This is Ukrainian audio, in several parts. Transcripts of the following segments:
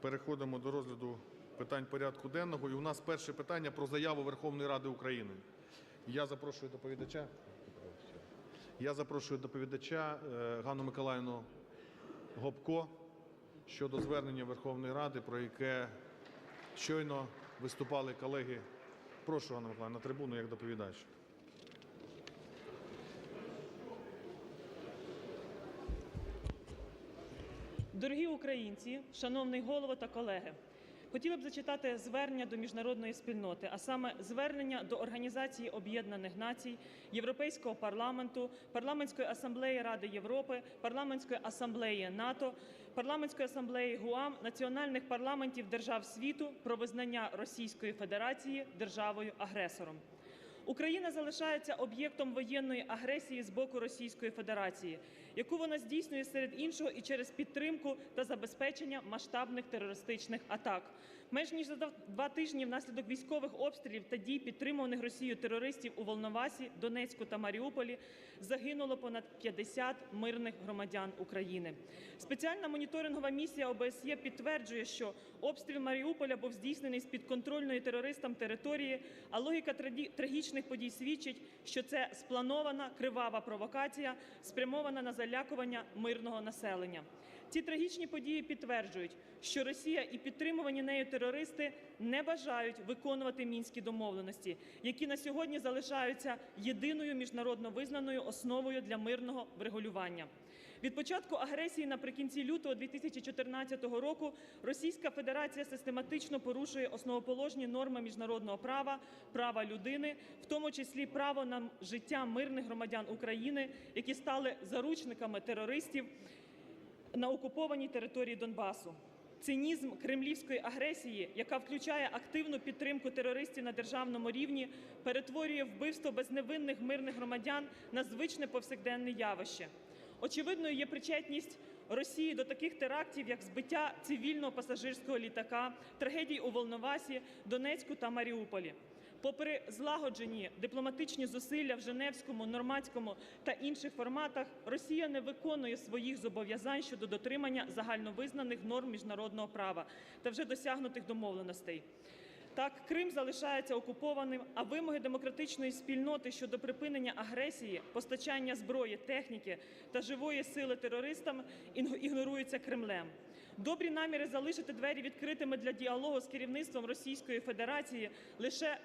Переходимо до розгляду питань порядку денного. І у нас перше питання про заяву Верховної Ради України. Я запрошую доповідача. Я запрошую доповідача е, Ганну Миколаївну Гопко щодо звернення Верховної Ради, про яке щойно виступали колеги. Прошу, Ганна Миколаївна, на трибуну як доповідач. Дорогі українці, шановний голово та колеги, хотіла б зачитати звернення до міжнародної спільноти, а саме звернення до Організації Об'єднаних Націй, Європейського парламенту, Парламентської асамблеї Ради Європи, Парламентської асамблеї НАТО, Парламентської асамблеї ГУАМ, національних парламентів держав світу про визнання Російської Федерації державою-агресором. Україна залишається об'єктом воєнної агресії з боку Російської Федерації, яку вона здійснює серед іншого і через підтримку та забезпечення масштабних терористичних атак. Менш ніж за два тижні внаслідок військових обстрілів та дій, підтримуваних Росією терористів у Волновасі, Донецьку та Маріуполі, загинуло понад 50 мирних громадян України. Спеціальна моніторингова місія ОБСЄ підтверджує, що обстріл Маріуполя був здійснений з підконтрольної терористам території, а логіка трагічних подій свідчить, що це спланована кривава провокація, спрямована на залякування мирного населення. Ці трагічні події підтверджують, що Росія і підтримувані нею терористи не бажають виконувати мінські домовленості, які на сьогодні залишаються єдиною міжнародно визнаною основою для мирного врегулювання. Від початку агресії наприкінці лютого 2014 року Російська Федерація систематично порушує основоположні норми міжнародного права, права людини, в тому числі право на життя мирних громадян України, які стали заручниками терористів на окупованій території Донбасу. Цинізм кремлівської агресії, яка включає активну підтримку терористів на державному рівні, перетворює вбивство безневинних мирних громадян на звичне повсякденне явище. Очевидною є причетність Росії до таких терактів, як збиття цивільного пасажирського літака, трагедій у Волновасі, Донецьку та Маріуполі. Попри злагоджені дипломатичні зусилля в Женевському, Нормандському та інших форматах, Росія не виконує своїх зобов'язань щодо дотримання загальновизнаних норм міжнародного права та вже досягнутих домовленостей. Так, Крим залишається окупованим, а вимоги демократичної спільноти щодо припинення агресії, постачання зброї, техніки та живої сили терористам ігноруються Кремлем. Добрі наміри залишити двері відкритими для діалогу з керівництвом Російської Федерації лише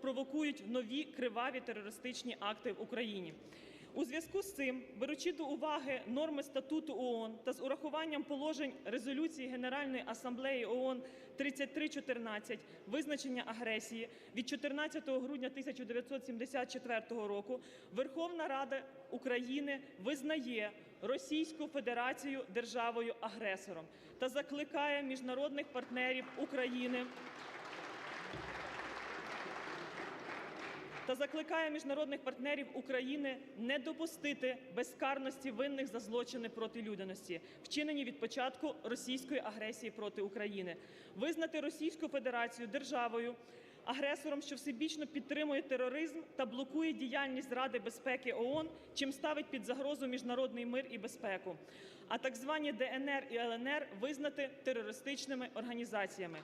провокують нові криваві терористичні акти в Україні. У зв'язку з цим, беручи до уваги норми статуту ООН та з урахуванням положень резолюції Генеральної асамблеї ООН 3314 визначення агресії від 14 грудня 1974 року, Верховна Рада України визнає Російську Федерацію державою агресором та закликає міжнародних партнерів України. Та закликає міжнародних партнерів України не допустити безкарності винних за злочини проти людяності, вчинені від початку російської агресії проти України, визнати Російську Федерацію державою. Агресором, що всебічно підтримує тероризм та блокує діяльність Ради безпеки ООН, чим ставить під загрозу міжнародний мир і безпеку, а так звані ДНР і ЛНР визнати терористичними організаціями.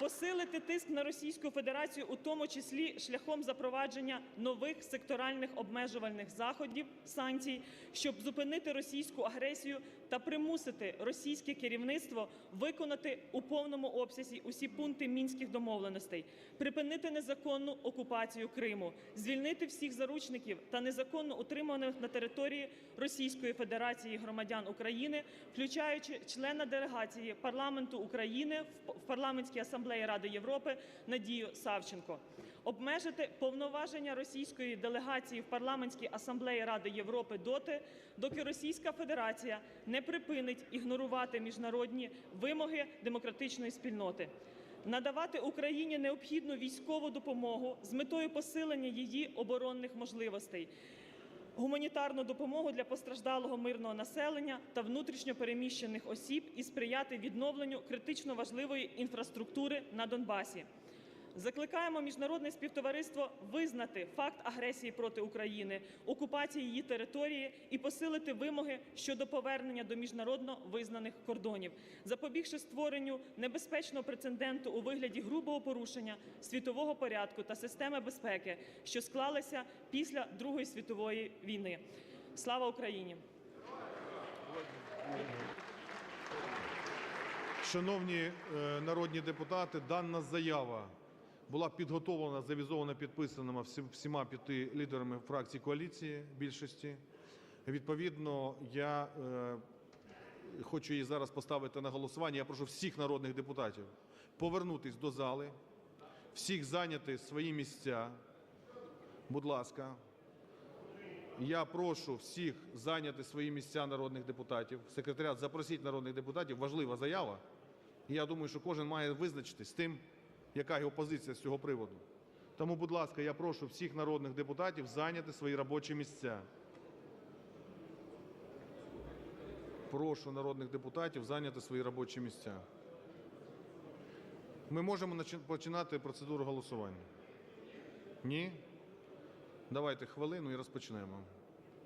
Посилити тиск на Російську Федерацію, у тому числі шляхом запровадження нових секторальних обмежувальних заходів санкцій, щоб зупинити російську агресію та примусити російське керівництво виконати у повному обсязі усі пункти мінських домовленостей, припинити незаконну окупацію Криму, звільнити всіх заручників та незаконно утримуваних на території Російської Федерації громадян України, включаючи члена делегації парламенту України в парламентській асамблеї Ради Європи Надію Савченко, обмежити повноваження російської делегації в парламентській асамблеї Ради Європи доти, доки Російська Федерація не припинить ігнорувати міжнародні вимоги демократичної спільноти. Надавати Україні необхідну військову допомогу з метою посилення її оборонних можливостей, гуманітарну допомогу для постраждалого мирного населення та внутрішньо переміщених осіб і сприяти відновленню критично важливої інфраструктури на Донбасі. Закликаємо міжнародне співтовариство визнати факт агресії проти України, окупації її території і посилити вимоги щодо повернення до міжнародно визнаних кордонів, запобігши створенню небезпечного прецеденту у вигляді грубого порушення світового порядку та системи безпеки, що склалися після Другої світової війни. Слава Україні! Шановні е, народні депутати, дана заява була підготовлена, завізована, підписана всіма п'яти лідерами фракцій коаліції більшості. Відповідно, я е, хочу її зараз поставити на голосування. Я прошу всіх народних депутатів повернутись до зали, всіх зайняти свої місця. Будь ласка. Я прошу всіх зайняти свої місця народних депутатів. Секретаріат, запросіть народних депутатів. Важлива заява. Я думаю, що кожен має визначитись з тим, яка його позиція з цього приводу. Тому, будь ласка, я прошу всіх народних депутатів зайняти свої робочі місця. Прошу народних депутатів зайняти свої робочі місця. Ми можемо починати процедуру голосування? Ні? Давайте хвилину і розпочнемо.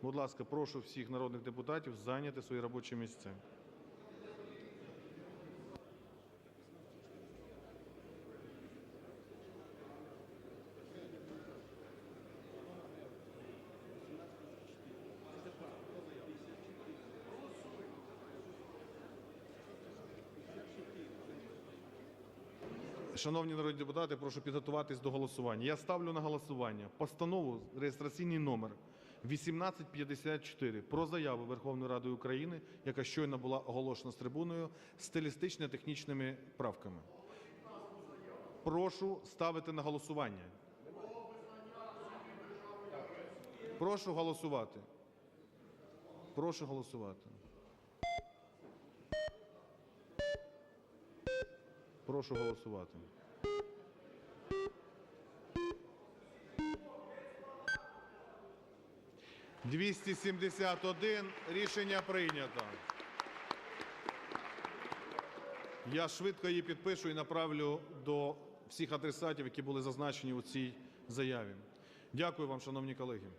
Будь ласка, прошу всіх народних депутатів зайняти свої робочі місця. Шановні народні депутати, прошу підготуватись до голосування. Я ставлю на голосування постанову реєстраційний номер 1854 про заяву Верховної Ради України, яка щойно була оголошена з трибуною, стилістично-технічними правками. Прошу ставити на голосування. Прошу голосувати. Прошу голосувати. Прошу голосувати. Двісті сімдесят один. Рішення прийнято. Я швидко її підпишу і направлю до всіх адресатів, які були зазначені у цій заяві. Дякую вам, шановні колеги.